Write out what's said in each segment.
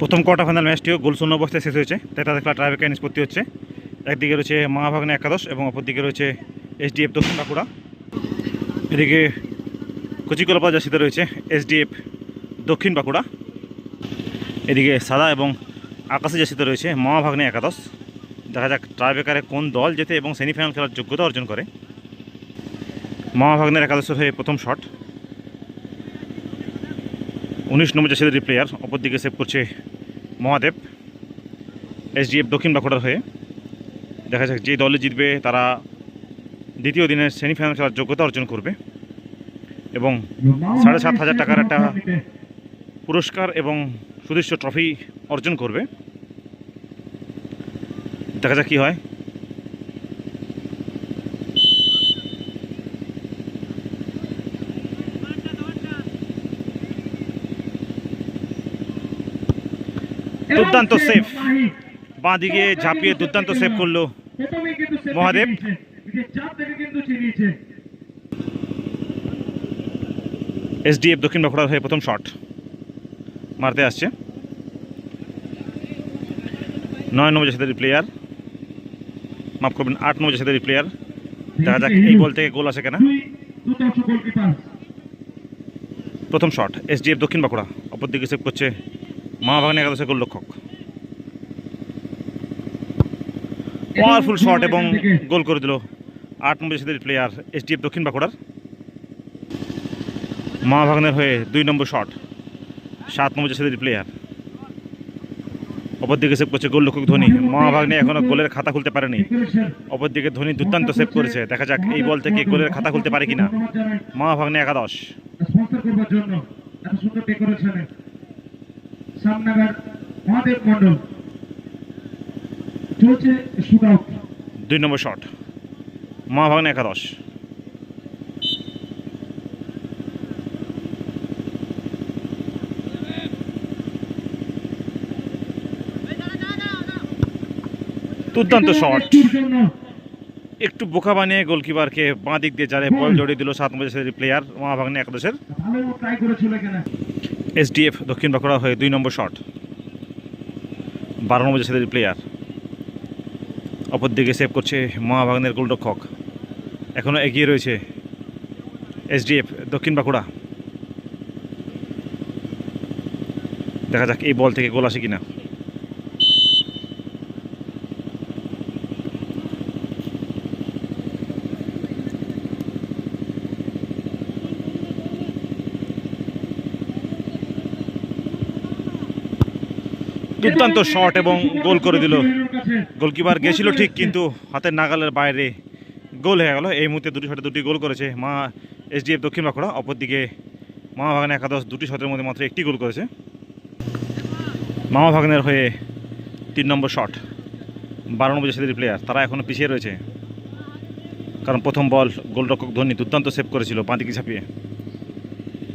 প্রথম quarter final ম্যাচটিও গোল শূন্য অবস্থায় শেষ হয়েছে। তাই তাদের খেলা ট্রাইবেকার নিষ্পত্তি হচ্ছে। একদিকে রয়েছে মহাভাগ্নে একাদশ এবং অপরদিকে রয়েছে এসডিএফ দক্ষিণ বাঁকুড়া। এদিকে কচিকলপা জার্সিতে রয়েছে এসডিএফ দক্ষিণ বাঁকুড়া। এদিকে সাদা এবং আকাশি জার্সিতে রয়েছে মহাভাগ্নে একাদশ। দেখা যাক ট্রাইবেকারে কোন দল যেতে এবং সেমিফাইনাল খেলার যোগ্যতা অর্জন করে। মহাভাগ্নের একাদশের হয়ে প্রথম শট উনিশ নম্বর জার্সিদের প্লেয়ার অপরদিকে সেভ করছে মহাদেব এসডিএফ দক্ষিণ বাঁকুড়ার হয়ে। দেখা যাক যে দলে জিতবে, তারা দ্বিতীয় দিনের সেমিফাইনাল খেলার যোগ্যতা অর্জন করবে। এবং সাড়ে সাত হাজার টাকার একটা পুরস্কার এবং সুদৃশ্য ট্রফি অর্জন করবে। দেখা যাক কী হয়। দুর্দান্ত সেফ বাঁ দিকে ঝাঁপিয়ে দুর্দান্ত সেভ করল মহাদেব। এসডিএফ দক্ষিণ বাঁকুড়ার হয়ে প্রথম শট মারতে আসছে। নয় নম্বর জাসেদের প্লেয়ার মাফ করবেন, আট নম্বর জাসেদের প্লেয়ার দেখা যাক এই বল থেকে গোল আসে কেনা। প্রথম শট এসডিএফ দক্ষিণ বাঁকুড়া। অপর দিকে সেভ করছে মহাভাগ্নে একাদশের গোলরক্ষক পাওয়ারফুল শট এবং গোল করে দিল আট নম্বর জাসেদের প্লেয়ার এসডিএফ দক্ষিণ বাঁকুড়ার। মহাভাগ্নের হয়ে দুই নম্বর শট সাত নম্বর জাসেদের প্লেয়ার অপরদিকে সেভ করছে গোলরক্ষক ধোনি। মহাভাগ্নে এখনও গোলের খাতা খুলতে পারেনি। অপরদিকে ধোনি দুর্দান্ত সেভ করেছে। দেখা যাক এই বল থেকে গোলের খাতা খুলতে পারে কিনা। মহাভাগ্নে একাদশ। সামনাগার মহাদেব মন্ডল চলছে শুট আউট দুই নম্বর শট। মহাভাগ্নে একাদশ। দুর্দান্ত শট। একটু বোকা বানিয়ে গোলকিপারকে বাঁ দিক দিয়ে জালে বল জড়িয়ে দিল সাত নম্বর প্লেয়ার মহাভাগ্নে একাদশের। এসডিএফ দক্ষিণ বাঁকুড়া হয়ে দুই নম্বর শট। বারো নম্বর ছেলের প্লেয়ার অপরদিকে সেভ করছে মহাভাগ্নের গোলরক্ষক। এখনও এগিয়ে রয়েছে এসডিএফ দক্ষিণ বাঁকুড়া। দেখা যাক এই বল থেকে গোল আসে কিনা। দুর্দান্ত শট এবং গোল করে দিল। গোলকিপার গেছিল ঠিক, কিন্তু হাতের নাগালের বাইরে গোল হয়ে গেল। এই মুহূর্তে দুটি শটে দুটি গোল করেছে মা এসডিএফ দক্ষিণ বাঁকুড়া, অপরদিকে মামা ভাগান একাদশ দুটি শটের মধ্যে মাত্র একটি গোল করেছে। মামা ভাগানের হয়ে তিন নম্বর শট বারো নম্বর সেদের প্লেয়ার তারা এখনও পিছিয়ে রয়েছে। কারণ প্রথম বল গোলরক্ষক ধোনি দুর্দান্ত সেভ করেছিল বাঁদিকে ছাপিয়ে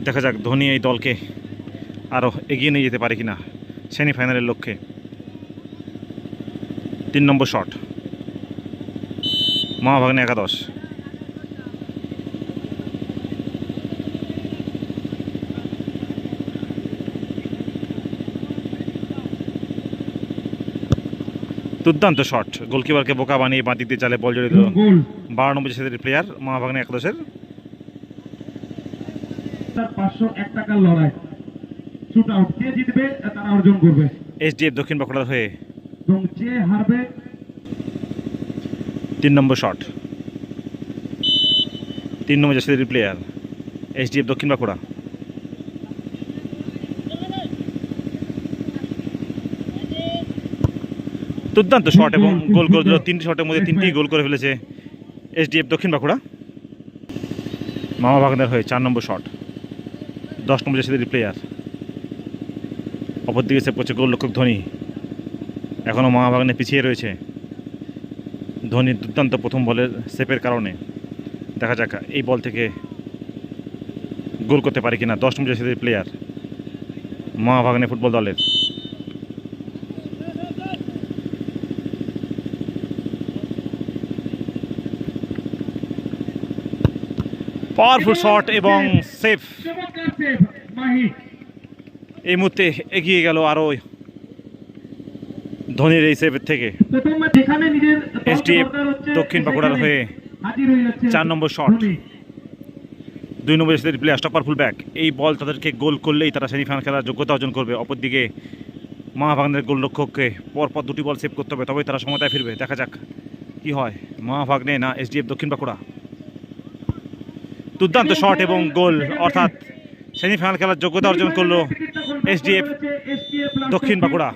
দেখা যাক ধোনি এই দলকে আরও এগিয়ে নিয়ে যেতে পারে কিনা। সেমিফাইনালের লক্ষ্যে। তিন নম্বর শট। মহাভাগ্নে একাদশ। দুর্দান্ত শট। গোলকিপারকে বোকা বানিয়ে বাঁ দিয়ে চালে বল জড়িয়ে দিল বারো নম্বর সেদের প্লেয়ার মহাভাগ্নে একাদশের। পাঁচশো এক টাকার লড়াই। শুট আউট যে জিতবে তারা অর্জন করবে। এসডিএফ দক্ষিণ বাঁকুড়ার হয়ে এবং যে হারবে? তিন নম্বর শট। তিন নম্বর জাসিদের প্লেয়ার এসডিএফ দক্ষিণ বাঁকুড়া। দুর্দান্ত শট এবং গোল করে দিল। তিনটি শটের মধ্যে তিনটি গোল করে ফেলেছে এসডিএফ দক্ষিণ বাঁকুড়া। মামা বাগানের হয়ে চার নম্বর শট। দশ নম্বর জাসিদের প্লেয়ার অপরদিকে সে পড়ছে গোলরক্ষক ধোনি। এখনও মামা বাগানে পিছিয়ে রয়েছে। ধোনির দুর্দান্ত প্রথম বলের সেপের কারণে। দেখা যাক, এই বল থেকে গোল করতে পারে কিনা দশ নম্বর জার্সিদের প্লেয়ার মহাভাগ্নে ফুটবল দলের। পাওয়ারফুল শট এবং সেফ এই মুহূর্তে এগিয়ে গেল আরও ধোনির এই সেভের থেকে। হচ্ছে, দক্ষিণ বাঁকুড়ার হয়ে চার নম্বর শট। দুই নম্বর এসে প্লেয়ার স্টপার ফুল ব্যাক এই বল তাদেরকে গোল করলেই তারা সেমিফাইনাল খেলার যোগ্যতা অর্জন করবে। অপরদিকে মহাভাগ্নের গোলরক্ষককে পরপর দুটি বল সেভ করতে হবে তবেই তারা সমতায় ফিরবে। দেখা যাক কি হয়। মহাভাগ্নে না এসডিএফ দক্ষিণ বাঁকুড়া। দুর্দান্ত শট এবং গোল অর্থাৎ সেমিফাইনাল খেলার যোগ্যতা অর্জন করল SDF দক্ষিণ। বাঁকুড়া